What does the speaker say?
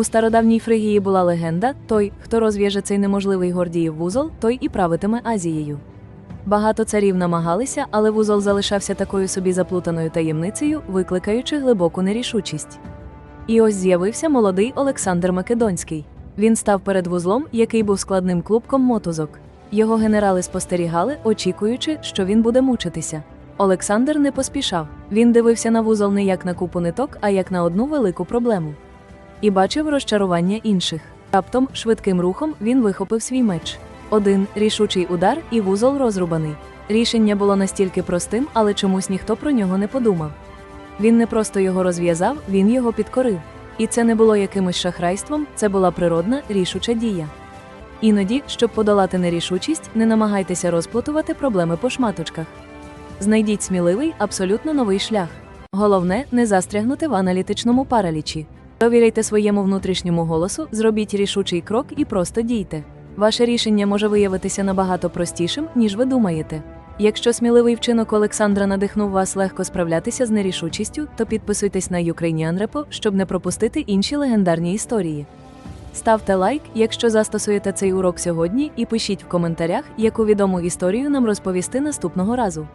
У стародавній Фригії була легенда: той, хто розв'яже цей неможливий Гордіїв вузол, той і правитиме Азією. Багато царів намагалися, але вузол залишався такою собі заплутаною таємницею, викликаючи глибоку нерішучість. І ось з'явився молодий Олександр Македонський. Він став перед вузлом, який був складним клубком мотузок. Його генерали спостерігали, очікуючи, що він буде мучитися. Олександр не поспішав. Він дивився на вузол не як на купу ниток, а як на одну велику проблему. І бачив розчарування інших. Раптом, швидким рухом, він вихопив свій меч. Один рішучий удар, і вузол розрубаний. Рішення було настільки простим, але чомусь ніхто про нього не подумав. Він не просто його розв'язав, він його підкорив. І це не було якимось шахрайством, це була природна, рішуча дія. Іноді, щоб подолати нерішучість, не намагайтеся розплутувати проблеми по шматочках. Знайдіть сміливий, абсолютно новий шлях. Головне не застрягнути в аналітичному паралічі. Довіряйте своєму внутрішньому голосу, зробіть рішучий крок і просто дійте. Ваше рішення може виявитися набагато простішим, ніж ви думаєте. Якщо сміливий вчинок Олександра надихнув вас легко справлятися з нерішучістю, то підписуйтесь на Ukrainian Repo, щоб не пропустити інші легендарні історії. Ставте лайк, якщо застосуєте цей урок сьогодні, і пишіть в коментарях, яку відому історію нам розповісти наступного разу.